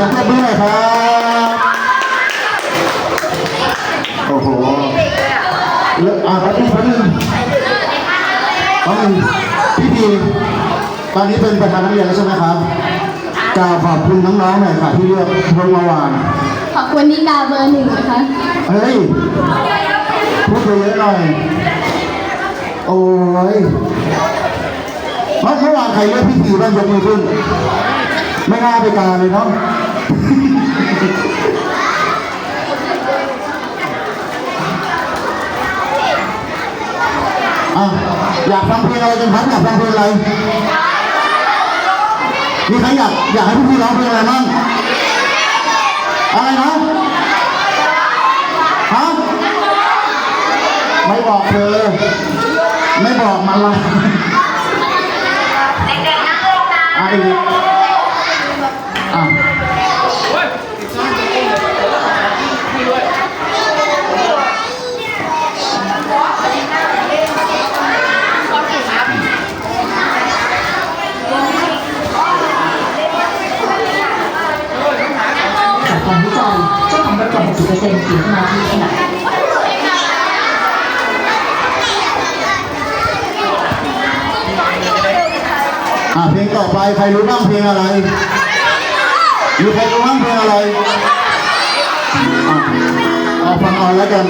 ขอเสียงปรบมือหน่อยครับ โอ้โหเลิกอ่าแป๊บนึงแป๊บนึงแป๊บนึงพี่พีตอนนี้เป็นประธานนักเรียนแล้วใช่ไหมครับกล่าวขอบคุณน้องๆหน่อยค่ะที่เลือกพวงมาวานขอบคุณนิกาเบอร์หนึ่งนะคะเฮ้ยพูดไปเยอะหน่อย โอ้ยเมื่อเมื่อวานใครเลือกพี่พีบ้างยกมือขึ้น ไม่น่าไปการเลยเนาะ อะอยากฟังเพลงอะไรกันครับอยากฟังเพลงอะไรมีใครอยากอยากให้พี่พี่ร้องเพลงอะไรบ้างอะไรนะฮะไม่บอกเธอ ไม่บอกมันละอะอีกอะ จากการวิจัยเจ้าของรถ กว่า 60%เสียสมาธิขณะอะเพลงต่อไปใครรู้บ้างเพลงอะไรมีใครรู้บ้างเพลงอะไรอะเอาฟังเอาแล้วกัน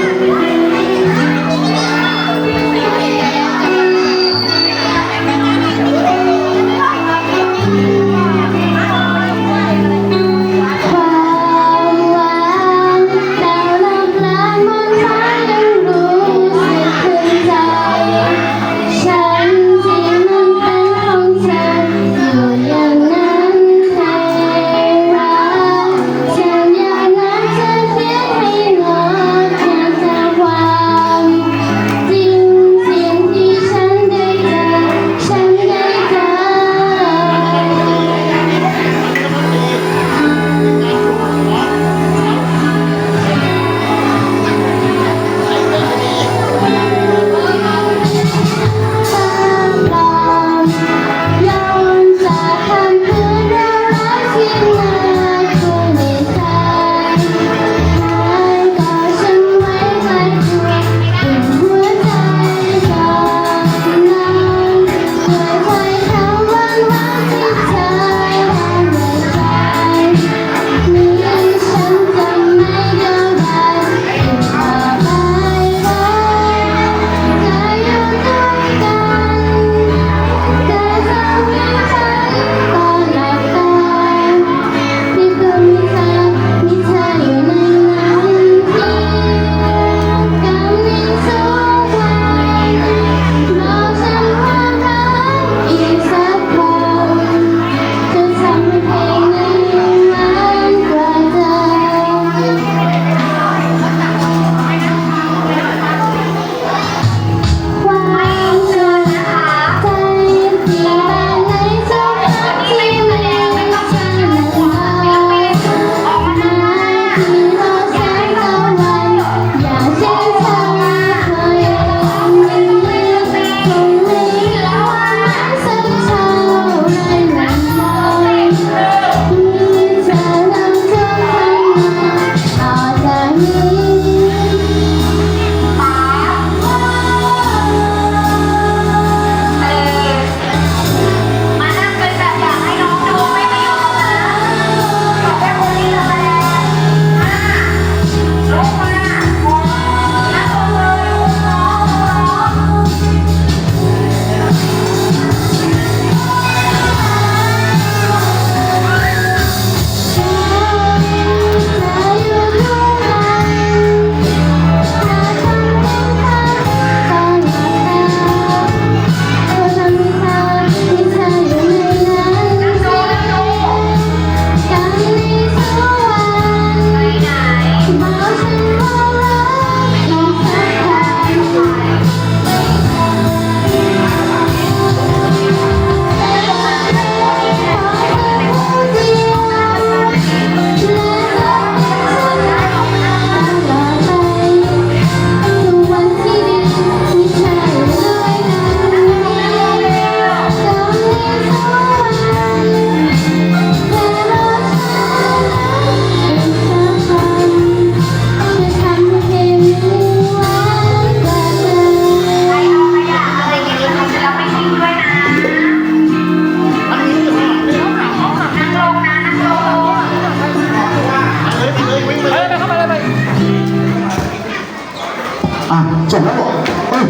อะจบแล้วเหรอเอ้ย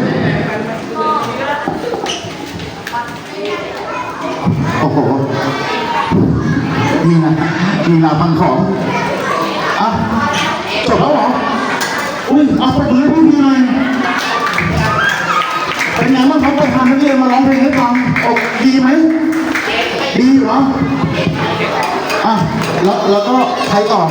โอ้โหมีนะมีนาพังของอะจบแล้วเหรออุ้ยเอาประตูให้พี่พีหน่อยเป็นไงบ้างครับไปทำนักเรียนมาร้องเพลงให้ฟังโอ้ดีไหมดีเหรออะแล้วแล้วก็ใครต่อ